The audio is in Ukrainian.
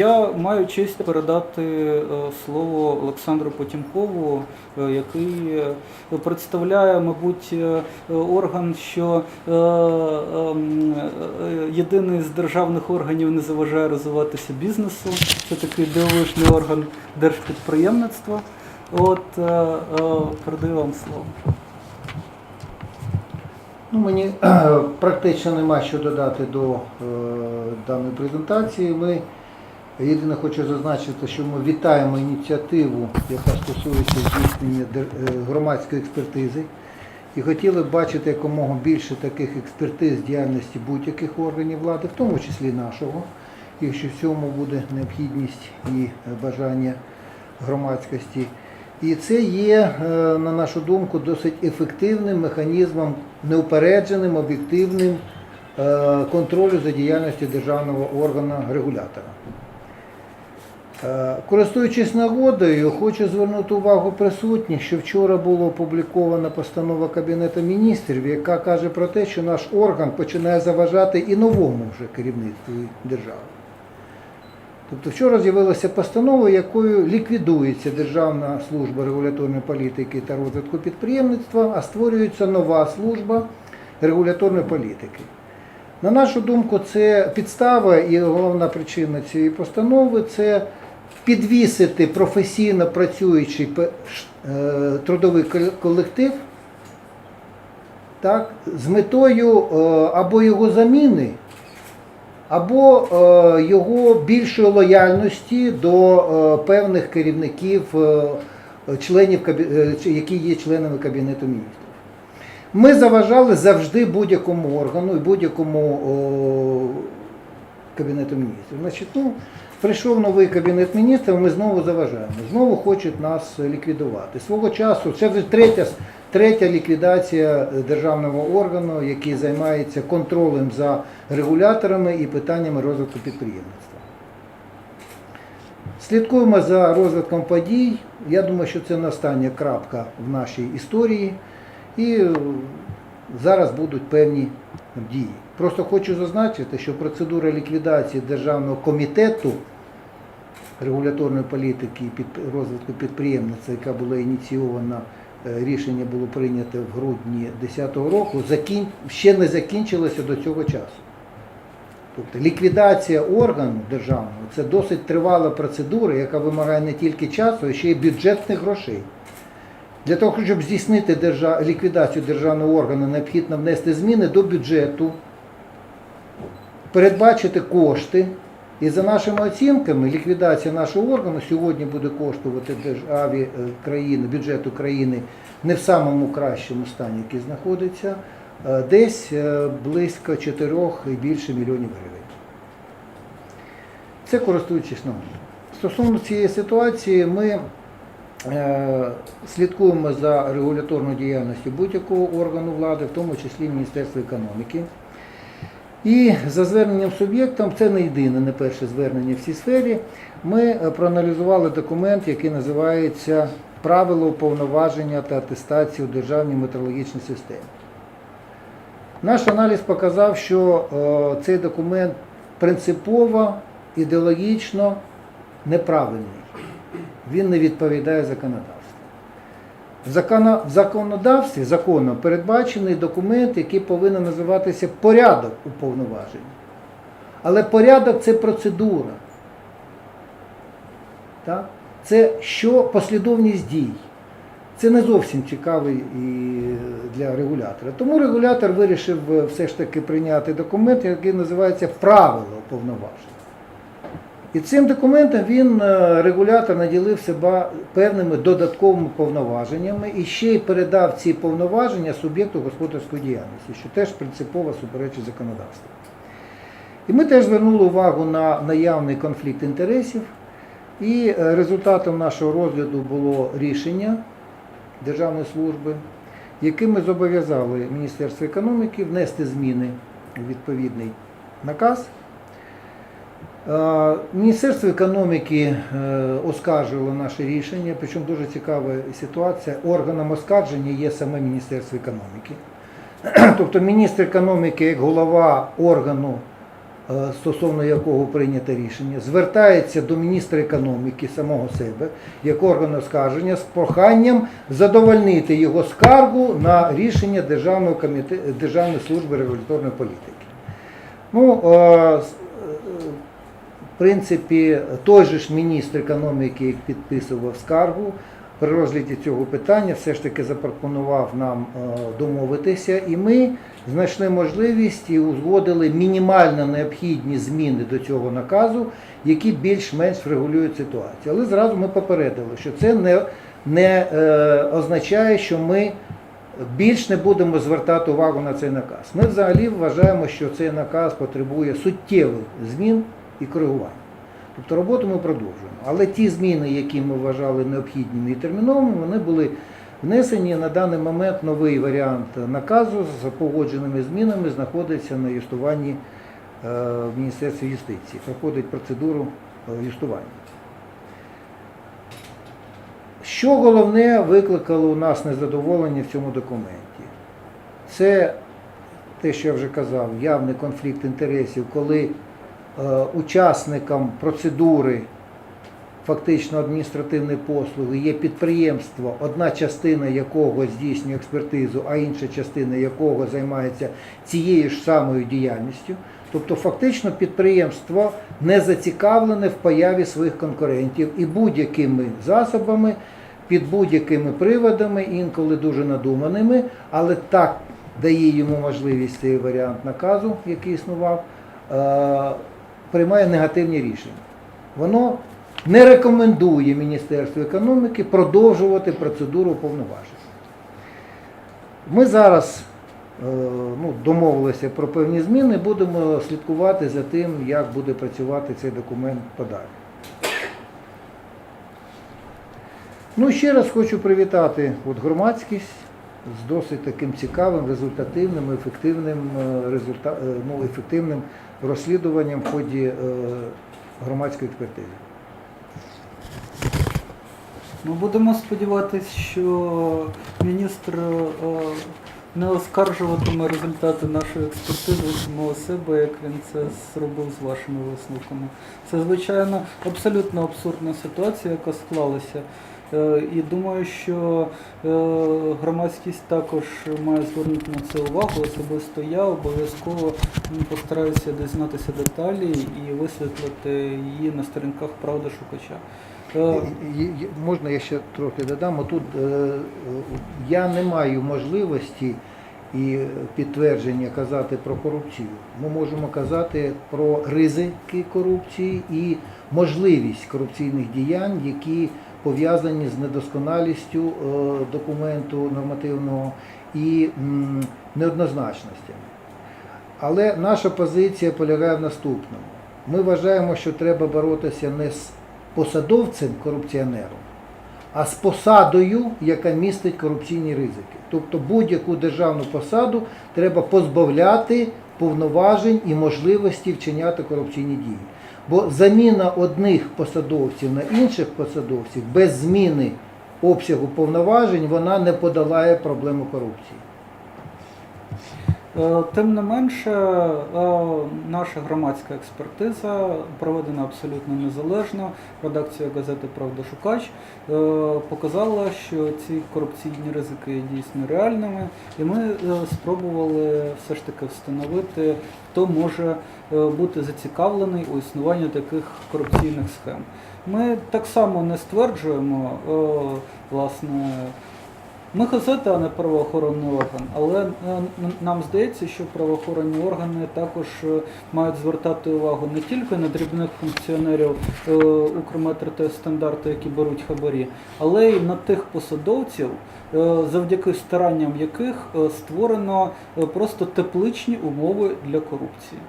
Я маю честь передати е, слово Олександру Потімкову, е, який е, представляє, мабуть, орган, що єдиний з державних органів не заважає розвиватися бізнесу. Це такий дивовижний орган держпідприємництва. От передаю вам слово. Ну, мені практично нема що додати до даної презентації. Ми єдине хочу зазначити, що ми вітаємо ініціативу, яка стосується здійснення е, громадської експертизи. І хотіли б бачити якомога більше таких експертиз діяльності будь-яких органів влади, в тому числі нашого, якщо в цьому буде необхідність і е, бажання громадськості. І це є, е, на нашу думку, досить ефективним механізмом, неупередженим, об'єктивним контролю за діяльністю державного органу регулятора. Е, Користуючись нагодою, хочу звернути увагу присутніх, що вчора була опублікована постанова Кабінету міністрів, яка каже про те, що наш орган починає заважати і новому вже керівництву держави. Тобто вчора з'явилася постанова, якою ліквідується Державна служба регуляторної політики та розвитку підприємництва, а створюється нова служба регуляторної політики. На нашу думку, це підстава і головна причина цієї постанови це підвісити професійно працюючий е, трудовий колектив так, з метою е, або його заміни, або е, його більшої лояльності до певних керівників, членів, які є членами Кабінету міністрів. Ми заважали завжди будь-якому органу і будь-якому Кабінету міністрів. Значить, ну, прийшов новий Кабінет міністрів, ми знову заважаємо. Знову хочуть нас ліквідувати. Свого часу це вже третя, третя ліквідація державного органу, який займається контролем за регуляторами і питаннями розвитку підприємництва. Слідкуємо за розвитком подій. Я думаю, що це не остання крапка в нашій історії. І е, зараз будуть певні дії. Просто хочу зазначити, що процедура ліквідації Державного комітету регуляторної політики і розвитку підприємництва, яка була ініційована, е, рішення було прийнято в грудні 2010 року, ще не закінчилося до цього часу. Тобто ліквідація органу державного це досить тривала процедура, яка вимагає не тільки часу, а ще й бюджетних грошей. Для того, щоб здійснити ліквідацію державного органу, необхідно внести зміни до бюджету, передбачити кошти. І за нашими оцінками, ліквідація нашого органу сьогодні буде коштувати державі е, країни, бюджету країни не в самому кращому стані, який знаходиться, е, десь е, близько 4 і більше мільйонів гривень. Це користуючись нагодою. Стосовно цієї ситуації, ми слідкуємо за регуляторною діяльністю будь-якого органу влади, в тому числі Міністерства економіки. І за зверненням суб'єктам, це не єдине, не перше звернення в цій сфері, ми е, проаналізували документ, який називається Правила уповноваження та атестації у державній метрологічній системі. Наш аналіз показав, що е, цей документ принципово, ідеологічно неправильний. Він не відповідає законодавству. В законодавстві законом передбачений документ, який повинен називатися порядок уповноважень. Але порядок це процедура. Так? Це що послідовність дій. Це не зовсім цікавий і для регулятора. Тому регулятор вирішив е, все ж таки прийняти документ, який називається правило уповноважень. І цим документом він, е, регулятор, наділив себе певними додатковими повноваженнями і ще й передав ці повноваження суб'єкту господарської діяльності, що теж принципово суперечить законодавству. І ми теж звернули увагу на наявний конфлікт інтересів, і е, результатом нашого розгляду було рішення Державної служби, яким ми зобов'язали Міністерство економіки внести зміни у відповідний наказ. Е, Міністерство економіки е, оскаржило наше рішення, причому дуже цікава ситуація. Органом оскарження є саме Міністерство економіки. Тобто міністр економіки як голова органу е, стосовно якого прийнято рішення, звертається до міністра економіки самого себе як орган оскарження з проханням задовольнити його скаргу на рішення Державної служби регуляторної політики. Ну, принципі, той же ж міністр економіки як підписував скаргу. При розгляді цього питання все ж таки запропонував нам е, домовитися, і ми знайшли можливість і узгодили мінімально необхідні зміни до цього наказу, які більш-менш врегулюють ситуацію. Але зразу ми попередили, що це не, не е, означає, що ми більш не будемо звертати увагу на цей наказ. Ми взагалі вважаємо, що цей наказ потребує суттєвих змін і коригувань. Тобто роботу ми продовжуємо. Але ті зміни, які ми вважали необхідними і терміновими, вони були внесені. На даний момент новий варіант наказу з погодженими змінами знаходиться на юстуванні е, в Міністерстві юстиції. Проходить процедуру е, юстування. Що головне викликало у нас незадоволення в цьому документі? Це те, що я вже казав, явний конфлікт інтересів, коли е, учасникам процедури фактично адміністративної послуги є підприємство, одна частина якого здійснює експертизу, а інша частина якого займається цією ж самою діяльністю. Тобто фактично підприємство не зацікавлене в появі своїх конкурентів і будь-якими засобами, під будь-якими приводами, інколи дуже надуманими, але так дає йому можливість цей варіант наказу, який існував, е, приймає негативні рішення. Воно не рекомендує Міністерству економіки продовжувати процедуру повноважень. Ми зараз е, ну, домовилися про певні зміни, будемо слідкувати за тим, як буде працювати цей документ подалі. Ну ще раз хочу привітати от громадськість з досить таким цікавим, результативним, ефективним, е, результа... е, ну, ефективним розслідуванням в ході е, громадської експертизи. Ми будемо сподіватися, що міністр не оскаржуватиме результати нашої експертизи самого себе, як він це зробив з вашими висновками. Це, звичайно, абсолютно абсурдна ситуація, яка склалася. Е, І думаю, що е, громадськість також має звернути на це увагу. Особисто я обов'язково постараюся дізнатися деталі і висвітлити її на сторінках правди шукача. Е, Можна я ще трохи додам? Тут я не маю можливості і підтвердження казати про корупцію. Ми можемо казати про ризики корупції і можливість корупційних діянь, які пов'язані з недосконалістю е, документу нормативного і неоднозначностями. Але наша позиція полягає в наступному. Ми вважаємо, що треба боротися не з посадовцем корупціонером, а з посадою, яка містить корупційні ризики. Тобто будь-яку державну посаду треба позбавляти повноважень і можливості вчиняти корупційні дії. Бо заміна одних посадовців на інших посадовців без зміни обсягу повноважень вона не подолає проблему корупції. Е, Тим не менше, е, наша громадська експертиза проведена абсолютно незалежно. Редакція газети Правда Шукач е, показала, що ці корупційні ризики є дійсно реальними, і ми спробували все ж таки встановити, хто може бути зацікавлений у існуванні таких корупційних схем. Ми так само не стверджуємо, власне. Ми газета, а не правоохоронний орган, але е, нам здається, що правоохоронні органи також е, мають звертати увагу не тільки на дрібних функціонерів е, Укрметр та стандарту, які беруть хабарі, але й на тих посадовців, завдяки старанням яких створено просто тепличні умови для корупції.